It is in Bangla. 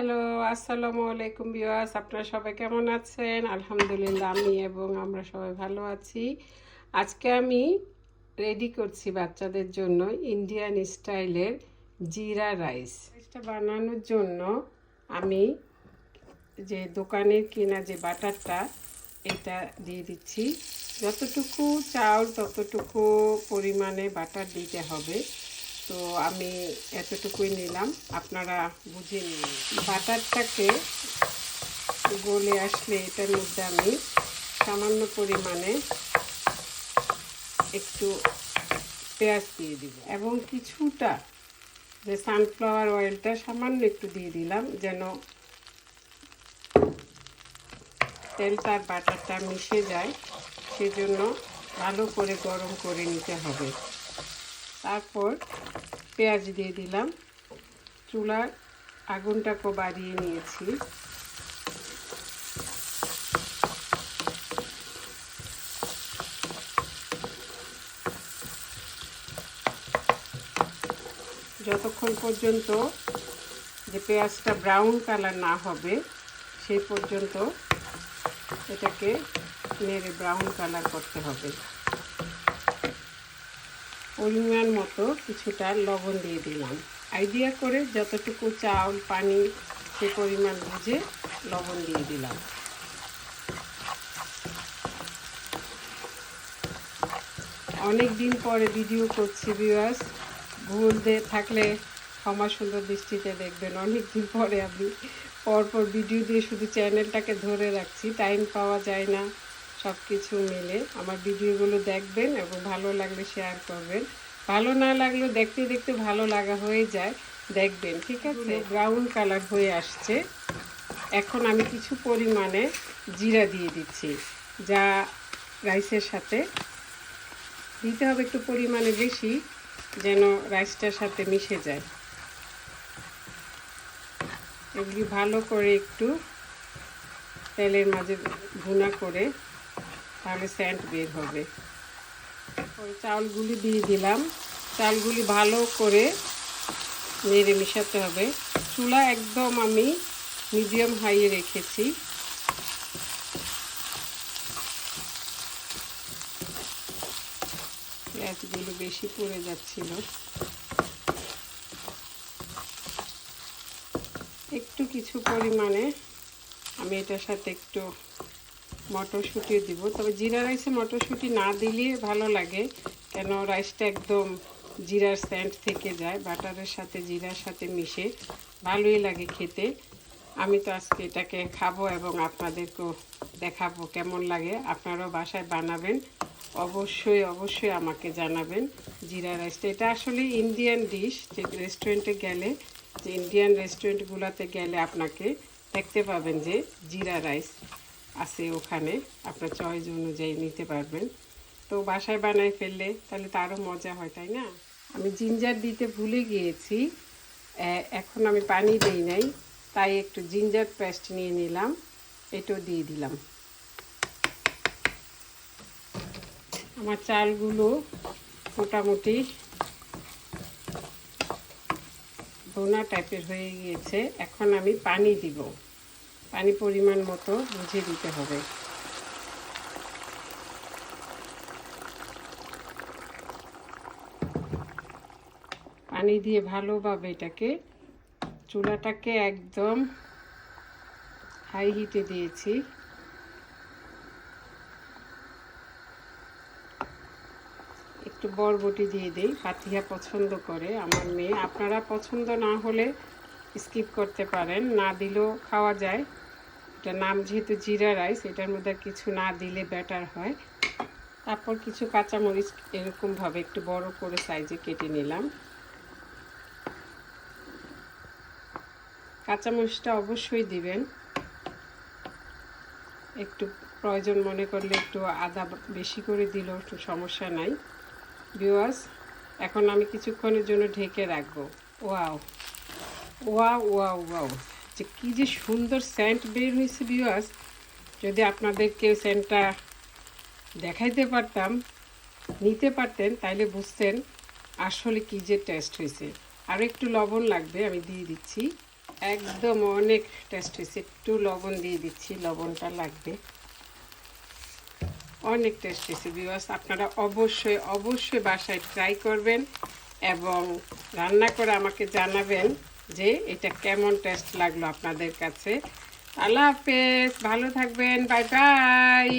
হ্যালো, আসসালামু আলাইকুম বিওয়াস আপনারা সবাই কেমন আছেন? আলহামদুলিল্লাহ, আমি এবং আমরা সবাই ভালো আছি। আজকে আমি রেডি করছি বাচ্চাদের জন্য ইন্ডিয়ান স্টাইলের জিরা রাইস রাইসটা বানানোর জন্য আমি যে দোকানের কেনা যে বাটারটা, এটা দিয়ে দিচ্ছি। যতটুকু চাউল ততটুকু পরিমাণে বাটার দিতে হবে। তো আমি এতটুকুই নিলাম। আপনারা বুঝে নিন। বাটারটাকে গলে আসলে এটার মধ্যে আমি সামান্য পরিমাণে একটু পেঁয়াজ দিয়ে দিব এবং কিছুটা যে সানফ্লাওয়ার অয়েলটা সামান্য একটু দিয়ে দিলাম যেন তেলটা আর বাটারটা মিশে যায়। সেজন্য ভালো করে গরম করে নিতে হবে। তারপর পেঁয়াজ দিয়ে দিলাম। চুলার আগুনটাকে বাড়িয়ে নিয়েছি। যতক্ষণ পর্যন্ত যে পেঁয়াজটা ব্রাউন কালার না হবে, সেই পর্যন্ত এটাকে নেড়ে ব্রাউন কালার করতে হবে। পরিমাণ মতো কিছুটা লবণ দিয়ে দিলাম। আইডিয়া করে যতটুকু চাউল, পানি সে পরিমাণ বুঝে লবণ দিয়ে দিলাম। অনেক দিন পরে ভিডিও করছি বিয়াস ভুল দিয়ে থাকলে ক্ষমা সুন্দর দৃষ্টিতে দেখবেন। অনেক দিন পরে আমি পরপর ভিডিও দিয়ে শুধু চ্যানেলটাকে ধরে রাখছি টাইম পাওয়া যায় না। সব কিছু মিলে আমার ভিডিওগুলো দেখবেন এবং ভালো লাগলে শেয়ার করবেন। ভালো না লাগলেও দেখতে দেখতে ভালো লাগা হয়ে যায় দেখবেন ঠিক আছে? ব্রাউন কালার হয়ে আসছে। এখন আমি কিছু পরিমাণে জিরা দিয়ে দিচ্ছি যা রাইসের সাথে। দিতে হবে একটু পরিমাণে বেশি যেন রাইসটার সাথে মিশে যায়। এগুলি ভালো করে একটু তেলের মাঝে ভুনা করে তাহলে স্যান্ড বের হবে। ওই চাউলগুলি দিয়ে দিলাম। চালগুলি ভালো করে নেড়ে মেশাতে হবে। চুলা একদম আমি মিডিয়াম হাইয়ে রেখেছি। পেঁয়াজগুলো বেশি পড়ে যাচ্ছিল। একটু কিছু পরিমাণে আমি এটার সাথে একটু মটরশুঁটিও দিব। তবে জিরা রাইসে মটরশুঁটি না দিলে ভালো লাগে, কেন রাইসটা একদম জিরার স্যান্ড থেকে যায়, বাটারের সাথে, জিরার সাথে মিশে ভালোই লাগে খেতে। আমি তো আজকে এটাকে খাব এবং আপনাদেরকেও দেখাবো কেমন লাগে। আপনারাও বাসায় বানাবেন, অবশ্যই অবশ্যই আমাকে জানাবেন জিরা রাইসটা। এটা আসলে ইন্ডিয়ান ডিশ, যে রেস্টুরেন্টে গেলে, যে ইন্ডিয়ান রেস্টুরেন্টগুলোতে গেলে আপনাকে দেখতে পাবেন যে জিরা রাইস আছে ওখানে। আপনার চয়েস অনুযায়ী নিতে পারবেন। তো বাসায় বানায় ফেললে তাহলে তারও মজা হয়, তাই না? আমি জিঞ্জার দিতে ভুলে গিয়েছি। এখন আমি পানি দিই নাই, তাই একটু জিঞ্জার পেস্ট নিয়ে নিলাম। এটাও দিয়ে দিলাম। আমার চালগুলো মোটামুটি বোনা টাইপের হয়ে গিয়েছে। এখন আমি পানি দিব। পানি পরিমাণ মতো বুঝে দিতে হবে। পানি দিয়ে ভালোভাবে এটাকে, চুলাটাকে একদম হাই হিটে দিয়েছি। একটু বরবটি দিয়ে দিই, পাতিয়া পছন্দ করে, আমার মেয়ে। আপনারা পছন্দ না হলে স্কিপ করতে পারেন, না দিলেও খাওয়া যায়। এটা নাম যেহেতু জিরা রাইস, এটার মধ্যে কিছু না দিলে ব্যাটার হয়। তারপর কিছু কাঁচামরিচ এরকমভাবে একটু বড় করে সাইজে কেটে নিলাম। কাঁচামরিচটা অবশ্যই দিবেন। একটু প্রয়োজন মনে করলে একটু আদা বেশি করে দিলেও একটু সমস্যা নাই। বিওয়াস এখন আমি কিছুক্ষণের জন্য ঢেকে রাখব। ওয়াও ওয়া ওয়া ওয়াও যে কী যে সুন্দর সেন্ট বের হয়েছে বিওয়াস যদি আপনাদেরকে সেন্টটা দেখাইতে পারতাম, নিতে পারতেন, তাইলে বুঝতেন আসলে কী যে টেস্ট হয়েছে। আর একটু লবণ লাগবে, আমি দিয়ে দিচ্ছি। একদম অনেক টেস্ট হয়েছে, একটু লবণ দিয়ে দিচ্ছি, লবণটা লাগবে। অনেক টেস্ট হয়েছে বিবাস আপনারা অবশ্যই অবশ্যই বাসায় ট্রাই করবেন এবং রান্না করে আমাকে জানাবেন যে এটা কেমন টেস্ট লাগল আপনাদের কাছে। আল্লাহ হাফেজ ভালো থাকবেন বাই বাই।